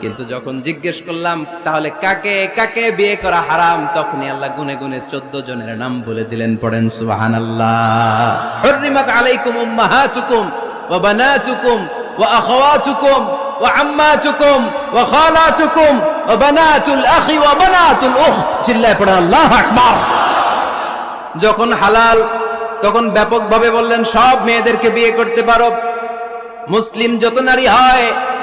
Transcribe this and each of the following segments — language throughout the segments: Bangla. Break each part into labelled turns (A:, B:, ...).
A: কিন্তু যখন জিজ্ঞেস করলাম, তাহলে কাকে কাকে বিয়ে করা হারাম? তখনই আল্লাহ গুনে গুনে চোদ্দ জনের নাম বলে দিলেন, পড়েন সুবাহান আল্লাহ আলাইকুম আখি চিল্লায় আকবার। যখন হালাল, তখন ব্যাপকভাবে বললেন, সব মেয়েদেরকে বিয়ে করতে পারো। মুসলিম যত নারী হয়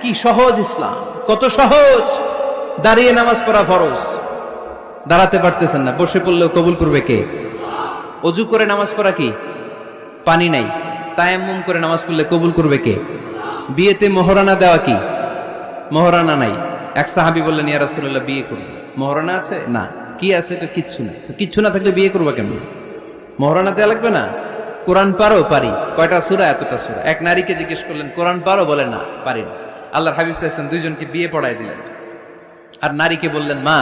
A: কি সহজ ইসলাম? কত সহজ? দাঁড়িয়ে নামাজ পড়া ফরজ। দাঁড়াতে পারতেছেন না, বসে পড়লেও কবুল করবে কে? অজু করে নামাজ পড়া কি? পানি নাই। তায়াম্মুম করে নামাজ পড়লে কবুল করবে কে? বিয়েতে মহরানা দেওয়া কি? মহরানা নাই। এক সাহাবি বললেন, ইয়া রাসূলুল্লাহ, বিয়ে করব। মহরানা আছে? না। কি আছে? তো কিচ্ছু না। তো কিচ্ছু না থাকলে বিয়ে করবা কেমন? মহরানা দেওয়া লাগবে না? কোরআন পারো? পারি। কয়টা সুরা? এতটা সুরা। এক নারীকে জিজ্ঞেস করলেন, কোরআন পারো? বলে, না, পারি না। আল্লাহর হাবিব আলাইহি দুইজনকে বিয়ে পড়ায় দিলেন। আর নারীকে বললেন, মা,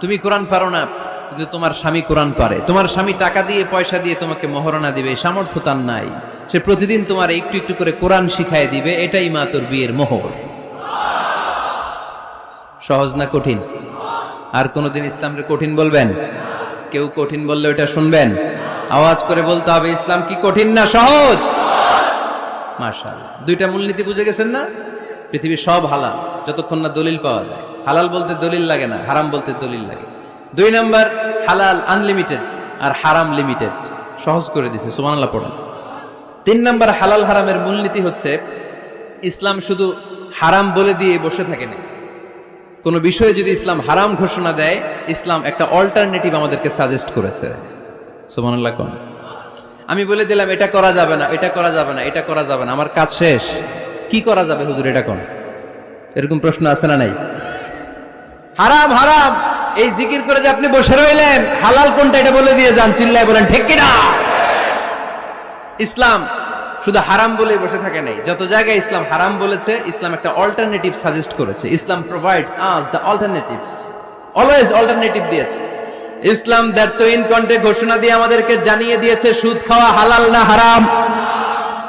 A: তুমি কোরআন পারো না, কিন্তু তোমার স্বামী কোরআন পারে। তোমার স্বামী টাকা দিয়ে, পয়সা দিয়ে তোমাকে মহরণা দিবে সামর্থ্য তার নাই। সে প্রতিদিন তোমার একটু একটু করে কোরআন শিখায় দিবে, এটাই মা তোর বিয়ের মোহর। সহজ না কঠিন? আর কোনোদিন ইসলামকে কঠিন বলবেন? কেউ কঠিন বললে ওটা শুনবেন? আওয়াজ করে বলতে হবে, ইসলাম কি কঠিন না সহজ? মাশাআল্লাহ। দুইটা মূলনীতি বুঝে গেছেন না? পৃথিবীর সব হালাল, যতক্ষণ না দলিল পাওয়া যায়। হালাল বলতে দলিল লাগে না, হারাম বলতে দলিল লাগে। দুই নাম্বার, হালাল আনলিমিটেড আর হারাম লিমিটেড সহজ করে দিছে, সুবহানাল্লাহ পড়েন। তিন নাম্বার, হালাল হারামের মূলনীতি হচ্ছে, ইসলাম শুধু হারাম বলে দিয়ে বসে থাকে না। কোনো বিষয়ে যদি ইসলাম হারাম ঘোষণা দেয়, ইসলাম একটা অল্টারনেটিভ আমাদেরকে সাজেস্ট করেছে। সুবহানাল্লাহ কোন। আমি বলে দিলাম, এটা করা যাবে না, এটা করা যাবে না, এটা করা যাবে না, আমার কাজ শেষ। কি করা যাবে হুজুর এটা কোন? এরকম প্রশ্ন আছে না নাই? হারাম হারাম। এই জিকির করে যে আপনি বসে রইলেন, হালাল কোনটা এটা বলে দিয়ে যান, চিল্লায় বলেন, ঠিক কিনা? ইসলাম শুধু হারাম বলে বসে থাকে নাই। যত জায়গায় ইসলাম হারাম বলেছে, ইসলাম একটা অল্টারনেটিভ সাজেস্ট করেছে। Islam provides us the alternatives always alternative দিয়েছে। ইসলাম দ্যাট তো ইন কন্টে ঘোষণা দিয়ে আমাদেরকে জানিয়ে দিয়েছে, সুদ খাওয়া হালাল না হারাম?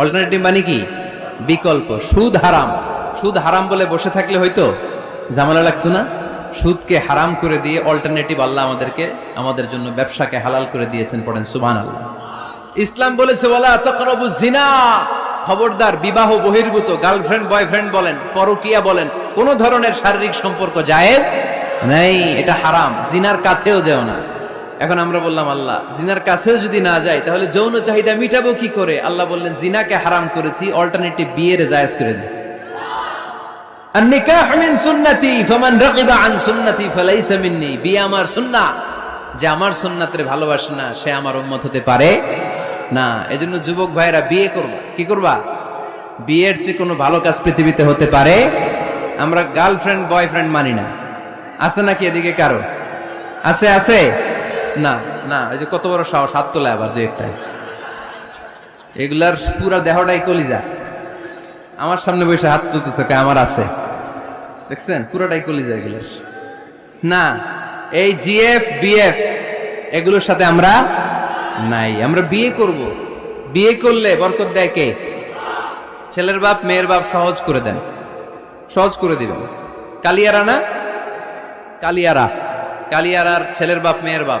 A: অল্টারনেটিভ মানে কি? বিকল্প, সুদ হারাম। সুদ হারাম বলে বসে থাকলে হয়তো ঝামেলা লাগতো না? সুদকে হারাম করে দিয়ে অল্টারনেটিভ আল্লাহ আমাদেরকে, আমাদের জন্য ব্যবসাকে হালাল করে দিয়েছেন পড়েন সুবহান আল্লাহ ইসলাম বলেছে বলা তকরবু জিনা খবরদার, বিবাহ বহির্ভূত গার্লফ্রেন্ড বয়ফ্রেন্ড বলেন, পরকিয়া বলেন, কোন ধরনের শারীরিক সম্পর্ক জায়েজ? নেই, এটা হারাম। জিনার কাছেও যেও না। এখন আমরা বললাম, আল্লাহ, জিনার কাছেও যদি না যাই, তাহলে যৌন চাহিদা মিটাবো কি করে? আল্লাহ বললেন, জিনাকে হারাম করেছি অল্টারনেটিভ বিয়ের জায়েজ করে দিচ্ছি বিয়ে আমার যে আমার ভালোবাসে না, সে আমার উন্মত হতে পারে না। যুবক বিয়ে কি করবা? বিয়ের কোনো ভালো কাজ পৃথিবীতে হতে পারে? আমরা গার্লফ্রেন্ড, বয়ফ্রেন্ড মানি না। আছে নাকি এদিকে কারও? আছে আছে? না না, এই যে কত বড় সাহস, হাত তোলা আবার দু একটা এগুলার পুরা দেহটাই কলিজা। আমার সামনে বসে হাত তুলতেছে, কে আমার আছে। দেখছেন? পুরোটাই কলিজা এগুলোর। না, এই জিএফ, বিএফ, এগুলোর সাথে আমরা নাই। আমরা বিয়ে করব। বিয়ে করলে বরকত দেয় কে? ছেলের বাপ, মেয়ের বাপ সহজ করে দেন। সহজ করে দিবেন। কালিয়ারা না? কালিয়ারা। কালিয়ারার ছেলের বাপ, মেয়ের বাপ।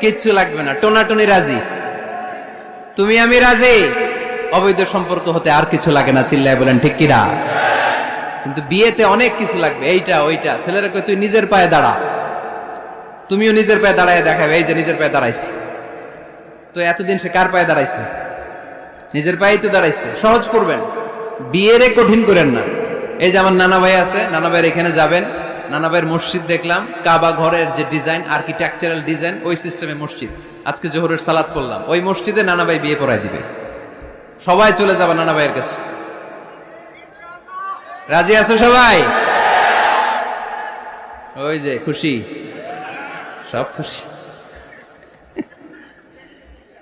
A: কিচ্ছু লাগবে না। টোনাটুনি রাজি? তুমি আমি রাজি? অবৈধ সম্পর্ক হতে আর কিছু লাগে না, চিল্লায় বলেন, ঠিক কিরা কিন্তু বিয়েতে অনেক কিছু লাগবে, এইটা, ওইটা। ছেলেরা তুই নিজের পায়ে দাঁড়া। তুমিও নিজের পায়ে দাঁড়ায় দেখাবে, এই যে নিজের পায়ে দাঁড়াইছি। তো এতদিন সে কার পায়ে দাঁড়াইছে? নিজের পায়েই তো দাঁড়াইছে। সহজ করবেন। বিয়েরে কঠিন করেন না। এই যে আমার নানা ভাই আছে, নানা ভাইয়ের এখানে যাবেন। নানা ভাইয়ের মসজিদ দেখলাম, কাবা ঘরের যে ডিজাইন আর্কিটেকচারাল ডিজাইন ওই সিস্টেমে মসজিদ। আজকে জোহরের সালাদ করলাম ওই মসজিদে নানা ভাই বিয়ে পড়ায় দিবে। সবাই চলে যাবে নানা ভাইয়ের কাছে। রাজি আছো সবাই? ওই যে, খুশি। সব খুশি।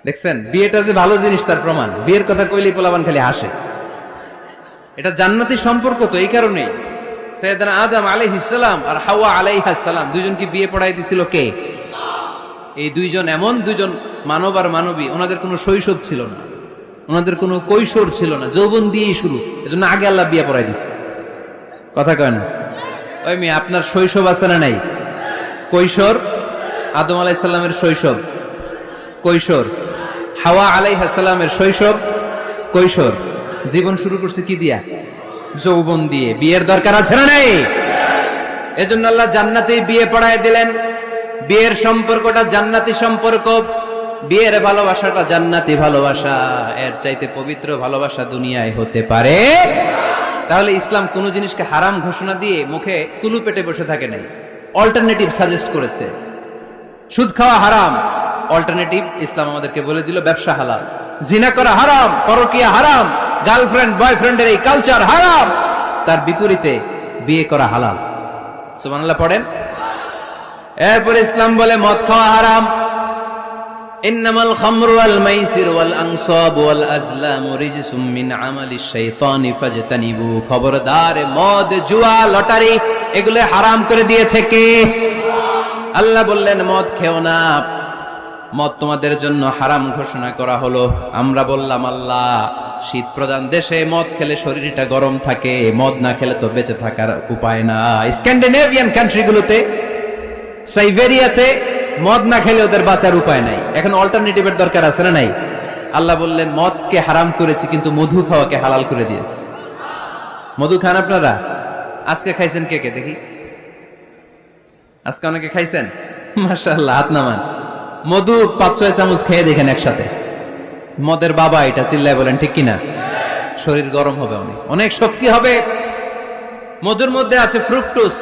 A: দেখছেন, বিয়েটা যে ভালো জিনিস তার প্রমাণ। বিয়ের কথা কইলেই পোলাবান খালি হাসে। এটা জান্নাতি সম্পর্ক তো, এই কারণেই। সৈয়দানা আদম আলাইহিসসালাম আর হাওয়া আলাইহাসসালাম দুইজনকে বিয়ে পড়াই দিছিল কে? এই দুইজন, এমন দুইজন মানব আর মানবী, ওনাদের কোনো শৈশব ছিল না। ওনাদের কোনো কৈশোর ছিল না, যৌবন দিয়েই শুরু। এজন্য আগে আল্লাহ বিয়ে পড়াই দিছে। কথা কয় না ওই মেয়ে, আপনার শৈশব আছে না নাই? কৈশোর? আদম আলাইসাল্লামের শৈশব। কৈশোর। হাওয়া আলাইহাসাল্লামের শৈশব। কৈশোর। জীবন শুরু করছে কি দিয়া? যৌবন দিয়ে। বিয়ের দরকার আছে না নাই? এজন্য আল্লাহ জান্নাতে বিয়ে পড়ায় দিলেন। বিয়ের সম্পর্কটা জান্নাতি সম্পর্ক, বিয়ের ভালোবাসাটা জান্নাতি ভালোবাসা। এর চাইতে পবিত্র ভালোবাসা দুনিয়ায় হতে পারে। তাহলে ইসলাম কোন জিনিসকে হারাম ঘোষণা দিয়ে মুখে কুলু পেটে বসে থাকে নাই। অল্টারনেটিভ সাজেস্ট করেছে। সুদ খাওয়া হারাম। অল্টারনেটিভ ইসলাম আমাদেরকে বলে দিল ব্যবসা হালাল। জিনা করা হারাম, পরকিয়া হারাম। গার্লফ্রেন্ড বয়ফ্রেন্ডের এই কালচার হারাম। তার বিপরীতে বিয়ে করা হালাল। সুবহানাল্লাহ পড়েন। এরপর ইসলাম বলে, মদ খাওয়া হারাম। মাইসির খবরদার, মদ, জুয়া, লটারি, এগুলো হারাম করে দিয়েছে কে? আল্লাহ বললেন, মদ মদ তোমাদের জন্য হারাম ঘোষণা করা হলো। আমরা বললাম, আল্লাহ শীত প্রধান দেশে, মদ খেলে শরীরটা গরম থাকে, মদ না খেলে তো বেঁচে থাকার উপায় না স্ক্যান্ডিনেভিয়ান কান্ট্রিগুলোতে, সাইবেরিয়াতে মদ না খেলে ওদের বাঁচার উপায় নাই। এখন অল্টারনেটিভের দরকার আছে না নাই? আল্লাহ বললেন, মদকে হারাম করেছি, কিন্তু মধু খাওয়াকে হালাল করে দিয়েছে। মধু খান আপনারা? আজকে খাইছেন কে কে? দেখি। আজকে অনেকে খাইছেন? মাশাআল্লাহ, হাত নামান। মধু পাঁচ ছয় চামচ খেয়ে দেখেন একসাথে। মদের বাবা এটা চিল্লায় বলেন, ঠিক কিনা? শরীর গরম হবে অনেক অনেক শক্তি হবে। মধুর মধ্যে আছে ফ্রুকটুস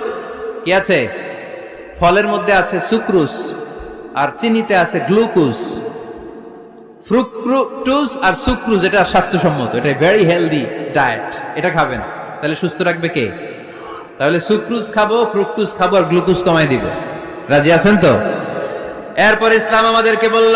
A: কি আছে? ফলের মধ্যে আছে সুক্রুস আর চিনিতে আছে গ্লুকোজ। ফ্রুক্টুস আর সুক্রুজ, এটা স্বাস্থ্যসম্মত। এটা ভেরি হেলদি ডায়েট এটা খাবেন। তাহলে সুস্থ রাখবে কে? তাহলে সুক্রুজ খাব ফ্রুক্টুস খাব আর গ্লুকোজ কমাই দিব। রাজি আছেন তো? এরপর ইসলাম আমাদেরকে বলল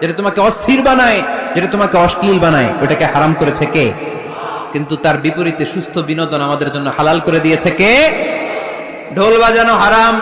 A: যেটা তোমাকে অস্থির বানায়, যেটা তোমাকে অশ্লীল বানায়, ওটাকে হারাম করেছে কে? কিন্তু তার বিপরীতে সুস্থ বিনোদন আমাদের জন্য হালাল করে দিয়েছে কে? ঢোল বাজানো হারাম